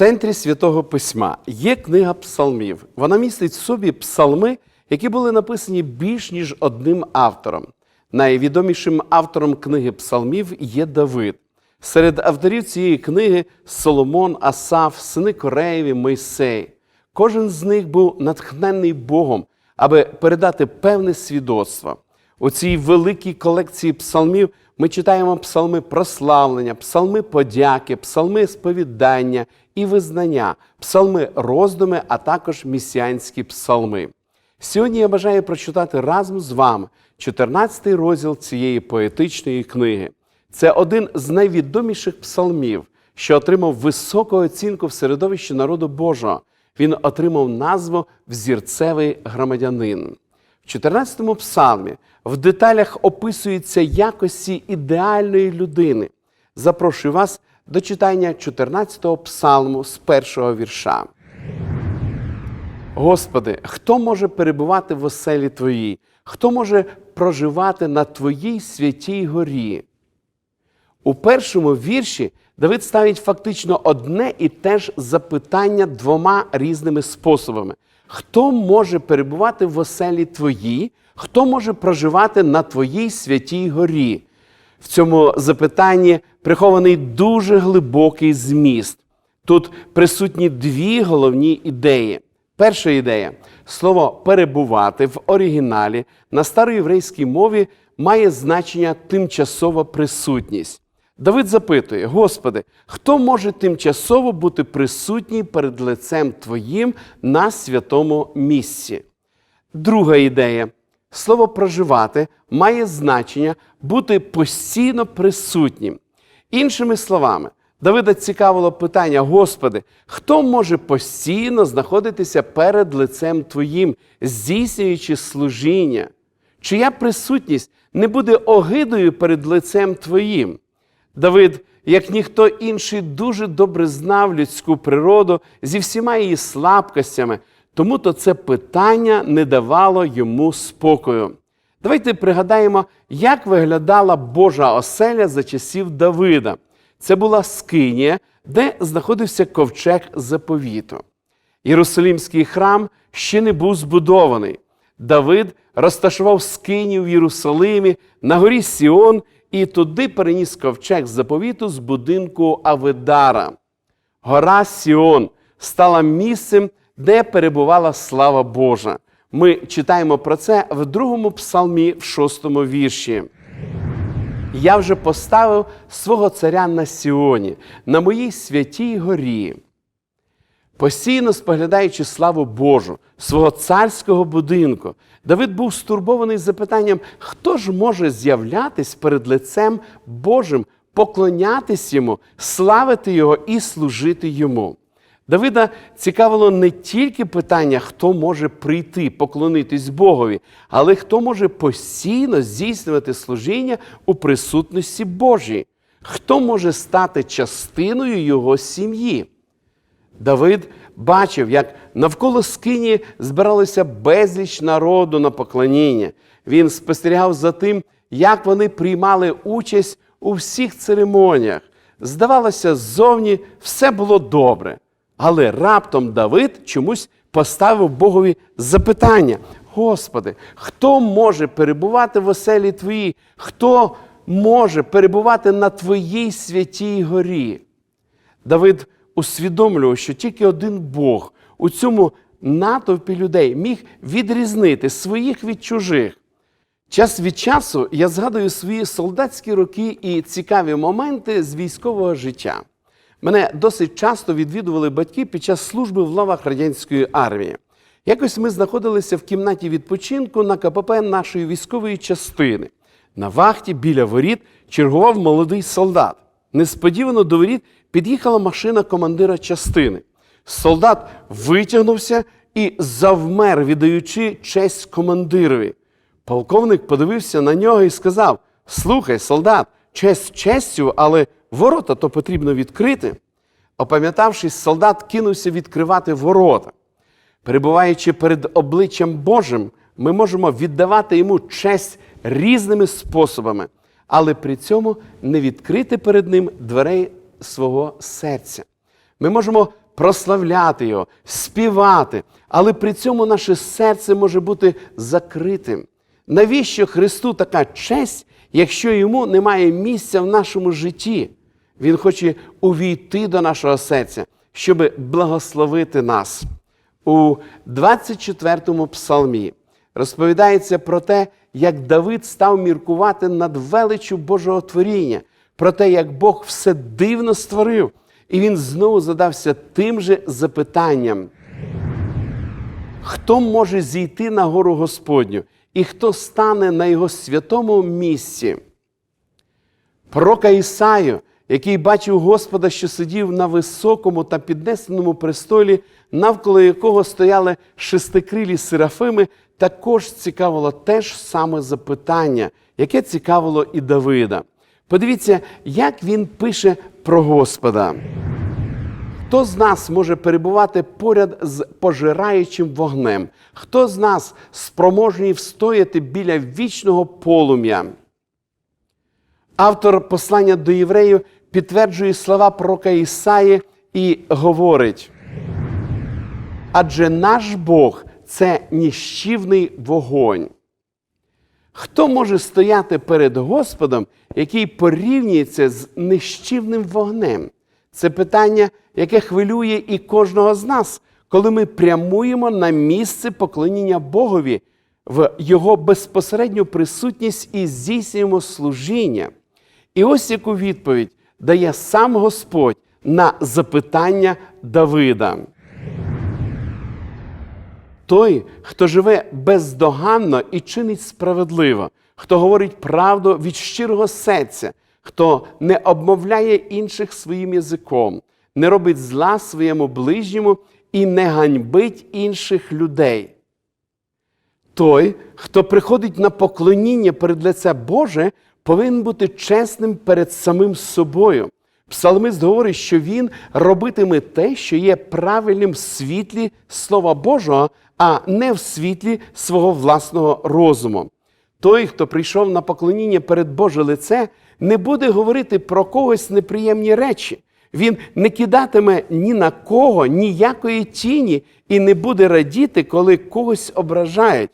центрі святого письма є книга псалмів. Вона містить в собі псалми, які були написані більш ніж одним автором. Найвідомішим автором книги псалмів є Давид. Серед авторів цієї книги Соломон, Асаф, сини Кореєві, Мойсей. Кожен з них був натхненний Богом, аби передати певне свідоцтво. У цій великій колекції псалмів ми читаємо псалми прославлення, псалми подяки, псалми сповідання і визнання, псалми роздуми, а також місіанські псалми. Сьогодні я бажаю прочитати разом з вами 14 розділ цієї поетичної книги. Це один з найвідоміших псалмів, що отримав високу оцінку в середовищі народу Божого. Він отримав назву Взірцевий громадянин. В 14-му псалмі в деталях описуються якості ідеальної людини. Запрошую вас до читання 14-го псалму з першого вірша. Господи, хто може перебувати в оселі Твоїй? Хто може проживати на Твоїй святій горі? У першому вірші Давид ставить фактично одне і те ж запитання двома різними способами. Хто може перебувати в оселі твоїй, хто може проживати на твоїй святій горі? В цьому запитанні прихований дуже глибокий зміст. Тут присутні дві головні ідеї. Перша ідея слово перебувати в оригіналі на староєврейській мові має значення тимчасова присутність. Давид запитує: Господи, хто може тимчасово бути присутній перед лицем Твоїм на святому місці? Друга ідея. Слово проживати має значення бути постійно присутнім. Іншими словами, Давида цікавило питання: Господи, хто може постійно знаходитися перед лицем Твоїм, здійснюючи служіння? Чия присутність не буде огидою перед лицем Твоїм? Давид, як ніхто інший, дуже добре знав людську природу зі всіма її слабкостями, тому то це питання не давало йому спокою. Давайте пригадаємо, як виглядала Божа оселя за часів Давида. Це була скинія, де знаходився ковчег заповіту. Єрусалимський храм ще не був збудований. Давид розташував скинію в Єрусалимі на горі Сіон і туди переніс ковчег заповіту з будинку Авидара. Гора Сіон стала місцем, де перебувала слава Божа. Ми читаємо про це в другому псалмі, в шостому вірші. Я вже поставив свого царя на Сіоні, на моїй святій горі. Постійно споглядаючи славу Божу, свого царського будинку, Давид був стурбований запитанням, хто ж може з'являтись перед лицем Божим, поклонятись йому, славити його і служити йому. Давида цікавило не тільки питання, хто може прийти, поклонитись Богові, але хто може постійно здійснювати служіння у присутності Божій, хто може стати частиною його сім'ї. Давид бачив, як навколо скині збиралося безліч народу на поклоніння. Він спостерігав за тим, як вони приймали участь у всіх церемоніях. Здавалося, ззовні все було добре. Але раптом Давид чомусь поставив Богові запитання: Господи, хто може перебувати в оселі Твоїй? Хто може перебувати на Твоїй святій горі? Давид усвідомлював, що тільки один Бог у цьому натовпі людей міг відрізнити своїх від чужих. Час від часу я згадую свої солдатські роки і цікаві моменти з військового життя. Мене досить часто відвідували батьки під час служби в лавах радянської армії. Якось ми знаходилися в кімнаті відпочинку на КПП нашої військової частини. На вахті біля воріт чергував молодий солдат. Несподівано до воріт під'їхала машина командира частини. Солдат витягнувся і завмер, віддаючи честь командирові. Полковник подивився на нього і сказав: Слухай, солдат, честь честю, але ворота то потрібно відкрити. Опам'ятавшись, солдат кинувся відкривати ворота. Перебуваючи перед обличчям Божим, ми можемо віддавати йому честь різними способами, але при цьому не відкрити перед ним дверей свого серця. Ми можемо прославляти Його, співати, але при цьому наше серце може бути закритим. Навіщо Христу така честь, якщо йому немає місця в нашому житті? Він хоче увійти до нашого серця, щоб благословити нас. У 24-му псалмі розповідається про те, як Давид став міркувати над величю Божого творіння, про те, як Бог все дивно створив. І він знову задався тим же запитанням: хто може зійти на гору Господню, і хто стане на його святому місці? Пророка Ісаю, який бачив Господа, що сидів на високому та піднесеному престолі, навколо якого стояли шестикрилі серафими, також цікавило те ж саме запитання, яке цікавило і Давида. Подивіться, як він пише про Господа. Хто з нас може перебувати поряд з пожираючим вогнем? Хто з нас спроможний встояти біля вічного полум'я? Автор послання до євреїв підтверджує слова пророка Ісаї і говорить: адже наш Бог це ніщівний вогонь. Хто може стояти перед Господом, який порівнюється з нищівним вогнем? Це питання, яке хвилює і кожного з нас, коли ми прямуємо на місце поклоніння Богові в Його безпосередню присутність і здійснюємо служіння. І ось яку відповідь дає сам Господь на запитання Давида. Той, хто живе бездоганно і чинить справедливо, хто говорить правду від щирого серця, хто не обмовляє інших своїм язиком, не робить зла своєму ближньому і не ганьбить інших людей. Той, хто приходить на поклоніння перед лице Боже, повинен бути чесним перед самим собою. Псалмист говорить, що він робитиме те, що є правильним в світлі Слова Божого, а не в світлі свого власного розуму. Той, хто прийшов на поклоніння перед Боже лице, не буде говорити про когось неприємні речі. Він не кидатиме ні на кого, ніякої тіні і не буде радіти, коли когось ображають.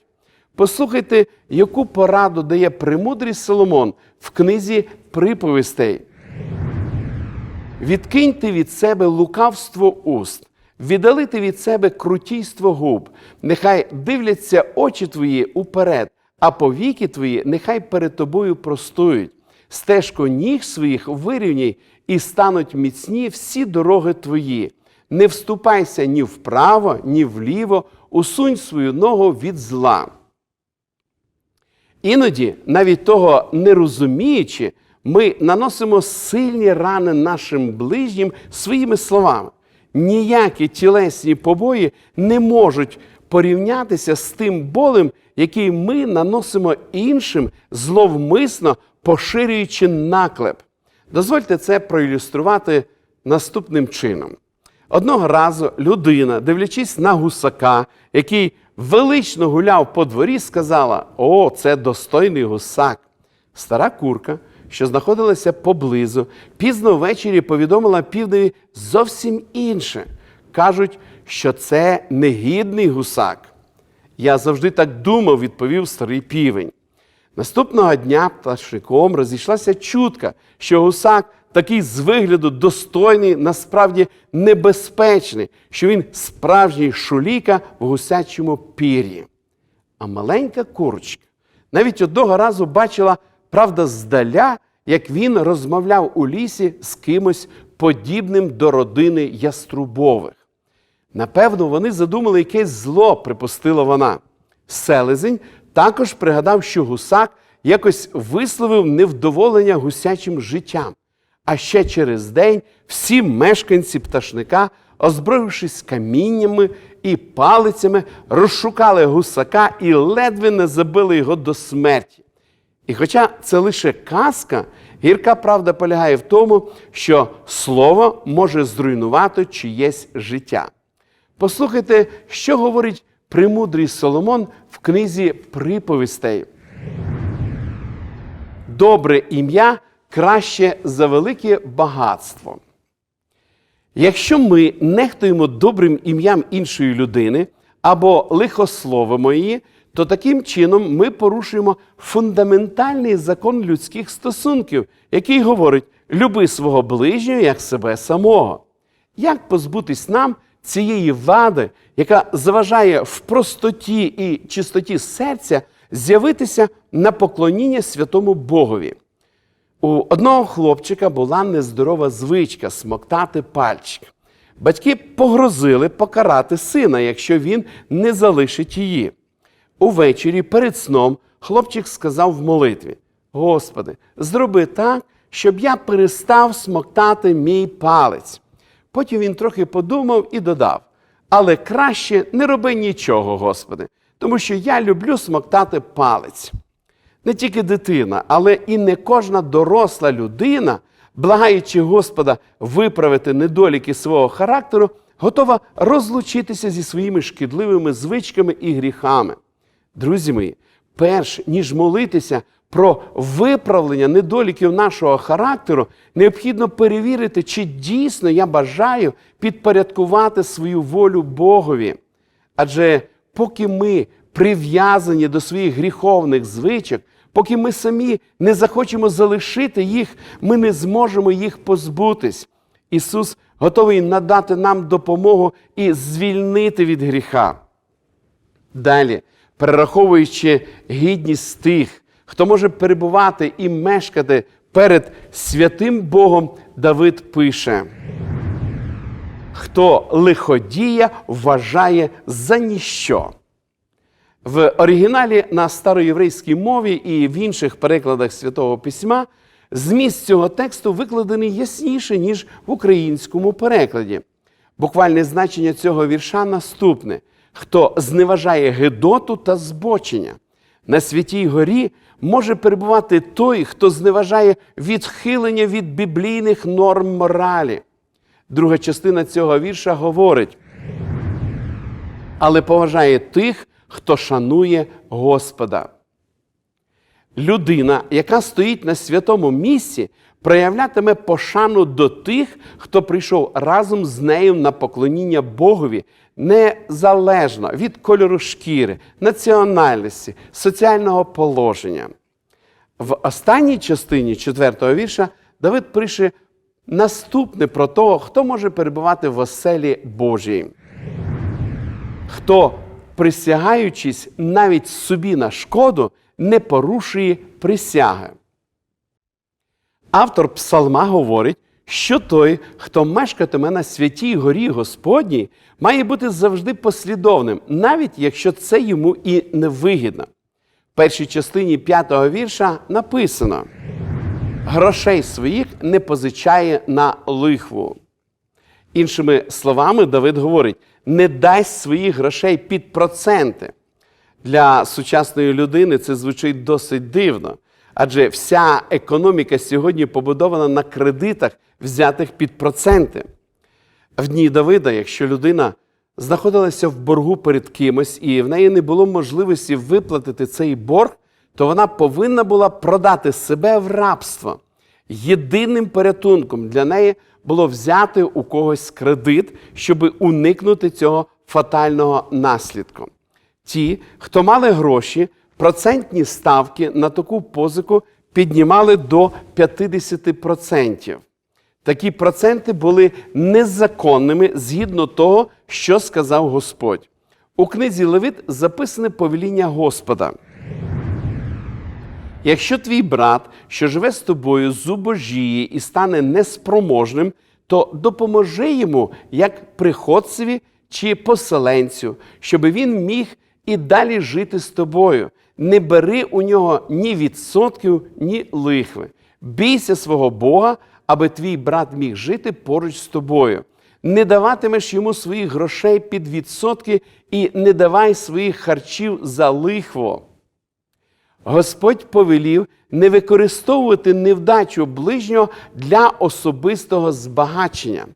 Послухайте, яку пораду дає премудрий Соломон в книзі приповістей. Відкиньте від себе лукавство уст, віддалити від себе крутійство губ, нехай дивляться очі твої уперед, а повіки твої нехай перед тобою простують. Стежку ніг своїх вирівняй і стануть міцні всі дороги твої. Не вступайся ні вправо, ні вліво, усунь свою ногу від зла. Іноді, навіть того не розуміючи, ми наносимо сильні рани нашим ближнім своїми словами. Ніякі тілесні побої не можуть порівнятися з тим болем, який ми наносимо іншим, зловмисно поширюючи наклеп. Дозвольте це проілюструвати наступним чином. Одного разу людина, дивлячись на гусака, який велично гуляв по дворі, сказала: О, це достойний гусак. Стара курка, що знаходилася поблизу, пізно ввечері повідомила півдеві зовсім інше. Кажуть, що це негідний гусак. Я завжди так думав, відповів старий півень. Наступного дня пташником розійшлася чутка, що гусак такий з вигляду достойний, насправді небезпечний, що він справжній шуліка в гусячому пір'ї. А маленька курочка навіть одного разу бачила, правда, здаля, як він розмовляв у лісі з кимось подібним до родини яструбових. Напевно, вони задумали якесь зло, припустила вона. Селезень також пригадав, що гусак якось висловив невдоволення гусячим життям. А ще через день всі мешканці пташника, озброївшись каміннями і палицями, розшукали гусака і ледве не забили його до смерті. І хоча це лише казка, гірка правда полягає в тому, що слово може зруйнувати чиєсь життя. Послухайте, що говорить премудрий Соломон в книзі приповістей. Добре ім'я краще за велике багатство. Якщо ми нехтуємо добрим ім'ям іншої людини або лихословимо її, то таким чином ми порушуємо фундаментальний закон людських стосунків, який говорить: люби свого ближнього як себе самого. Як позбутись нам цієї вади, яка заважає в простоті і чистоті серця з'явитися на поклоніння святому Богові? У одного хлопчика була нездорова звичка смоктати пальчик. Батьки погрозили покарати сина, якщо він не залишить її. Увечері перед сном хлопчик сказав в молитві: Господи, зроби так, щоб я перестав смоктати мій палець. Потім він трохи подумав і додав: Але краще не роби нічого, Господи, тому що я люблю смоктати палець. Не тільки дитина, але і не кожна доросла людина, благаючи Господа виправити недоліки свого характеру, готова розлучитися зі своїми шкідливими звичками і гріхами. Друзі мої, перш ніж молитися про виправлення недоліків нашого характеру, необхідно перевірити, чи дійсно я бажаю підпорядкувати свою волю Богові. Адже поки ми прив'язані до своїх гріховних звичок, поки ми самі не захочемо залишити їх, ми не зможемо їх позбутись. Ісус готовий надати нам допомогу і звільнити від гріха. Далі, перераховуючи гідність тих, хто може перебувати і мешкати перед святим Богом, Давид пише: хто лиходія вважає за ніщо. В оригіналі на староєврейській мові і в інших перекладах Святого Письма зміст цього тексту викладений ясніше, ніж в українському перекладі. Буквальне значення цього вірша наступне: хто зневажає гидоту та збочення. На святій горі може перебувати той, хто зневажає відхилення від біблійних норм моралі. Друга частина цього вірша говорить: але поважає тих, хто шанує Господа. Людина, яка стоїть на святому місці, проявлятиме пошану до тих, хто прийшов разом з нею на поклоніння Богові, незалежно від кольору шкіри, національності, соціального положення. В останній частині четвертого вірша Давид пише наступне про того, хто може перебувати в оселі Божій. Хто, присягаючись навіть собі на шкоду, не порушує присяги. Автор псалма говорить, що той, хто мешкатиме на святій горі Господній, має бути завжди послідовним, навіть якщо це йому і не вигідно. В першій частині п'ятого вірша написано: грошей своїх не позичає на лихву. Іншими словами, Давид говорить: не дасть своїх грошей під проценти. Для сучасної людини це звучить досить дивно, адже вся економіка сьогодні побудована на кредитах, взятих під проценти. В дні Давида, якщо людина знаходилася в боргу перед кимось і в неї не було можливості виплатити цей борг, то вона повинна була продати себе в рабство. Єдиним порятунком для неї було взяти у когось кредит, щоб уникнути цього фатального наслідку. Ті, хто мали гроші, процентні ставки на таку позику піднімали до 50%. Такі проценти були незаконними згідно того, що сказав Господь. У книзі Левит записане повеління Господа. Якщо твій брат, що живе з тобою, зубожіє і стане неспроможним, то допоможи йому як приходцеві чи поселенцю, щоб він міг і далі жити з тобою. Не бери у нього ні відсотків, ні лихви. Бійся свого Бога, аби твій брат міг жити поруч з тобою. Не даватимеш йому своїх грошей під відсотки і не давай своїх харчів за лихво. Господь повелів не використовувати невдачу ближнього для особистого збагачення.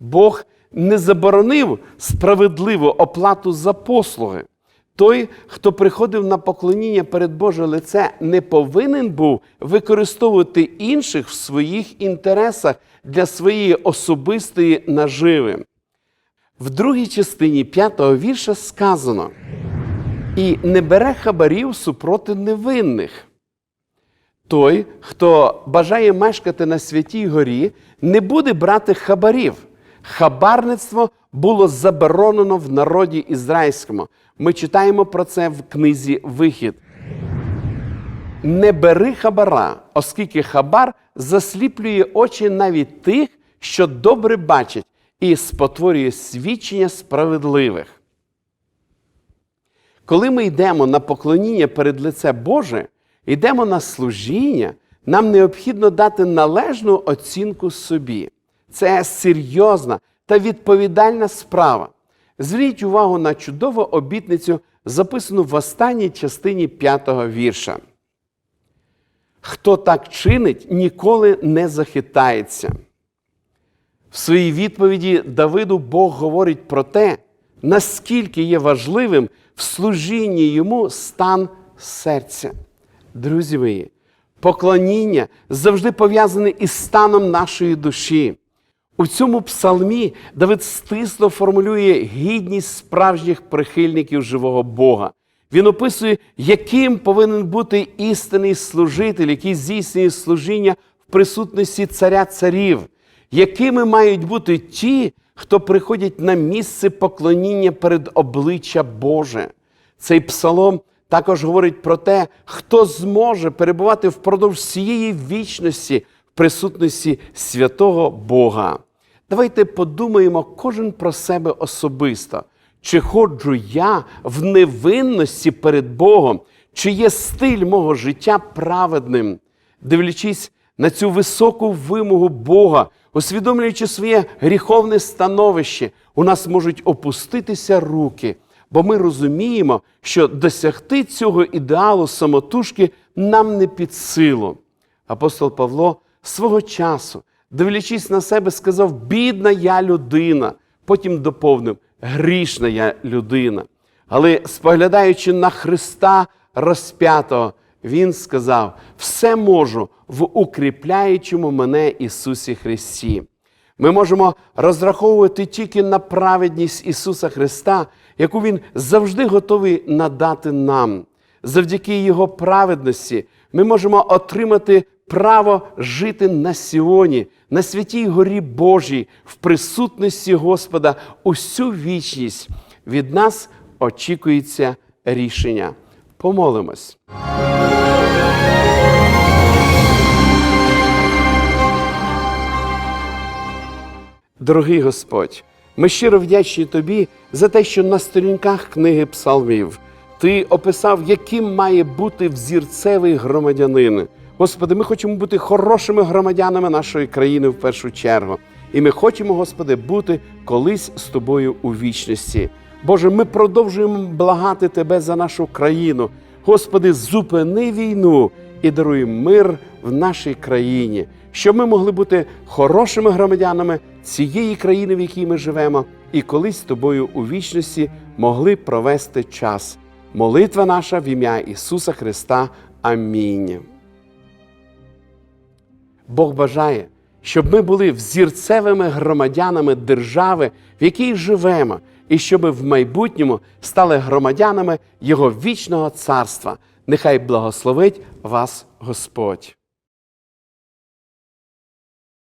Бог не заборонив справедливу оплату за послуги. Той, хто приходив на поклоніння перед Боже лице, не повинен був використовувати інших в своїх інтересах для своєї особистої наживи. В другій частині п'ятого вірша сказано: і не бере хабарів супроти невинних. Той, хто бажає мешкати на святій горі, не буде брати хабарів. Хабарництво було заборонено в народі ізраїльському. Ми читаємо про це в книзі Вихід. Не бери хабара, оскільки хабар засліплює очі навіть тих, що добре бачать, і спотворює свідчення справедливих. Коли ми йдемо на поклоніння перед лице Боже, йдемо на служіння, нам необхідно дати належну оцінку собі. Це серйозна та відповідальна справа. Зверніть увагу на чудову обітницю, записану в останній частині п'ятого вірша. Хто так чинить, ніколи не захитається. В своїй відповіді Давиду Бог говорить про те, наскільки є важливим в служінні йому стан серця. Друзі мої, поклоніння завжди пов'язане із станом нашої душі. У цьому псалмі Давид стисло формулює гідність справжніх прихильників живого Бога. Він описує, яким повинен бути істинний служитель, який здійснює служіння в присутності царя царів, якими мають бути ті, хто приходять на місце поклоніння перед обличчя Боже. Цей псалом також говорить про те, хто зможе перебувати впродовж всієї вічності в присутності святого Бога. Давайте подумаємо кожен про себе особисто. Чи ходжу я в невинності перед Богом, чи є стиль мого життя праведним, дивлячись на цю високу вимогу Бога, усвідомлюючи своє гріховне становище, у нас можуть опуститися руки, бо ми розуміємо, що досягти цього ідеалу самотужки нам не під силу. Апостол Павло свого часу, дивлячись на себе, сказав: бідна я людина. Потім доповнив грішна я людина. Але споглядаючи на Христа розп'ятого, Він сказав: все можу в укріпляючому мене Ісусі Христі. Ми можемо розраховувати тільки на праведність Ісуса Христа, яку Він завжди готовий надати нам. Завдяки Його праведності ми можемо отримати право жити на Сіоні, на святій горі Божій, в присутності Господа усю вічність. Від нас очікується рішення. Помолимось. Дорогий Господь, ми щиро вдячні Тобі за те, що на сторінках книги Псалмів Ти описав, яким має бути взірцевий громадянин. Господи, ми хочемо бути хорошими громадянами нашої країни в першу чергу. І ми хочемо, Господи, бути колись з тобою у вічності. Боже, ми продовжуємо благати Тебе за нашу країну. Господи, зупини війну і даруй мир в нашій країні, щоб ми могли бути хорошими громадянами цієї країни, в якій ми живемо, і колись з тобою у вічності могли провести час. Молитва наша в ім'я Ісуса Христа. Амінь. Бог бажає, щоб ми були взірцевими громадянами держави, в якій живемо, і щоб в майбутньому стали громадянами Його вічного царства. Нехай благословить вас Господь.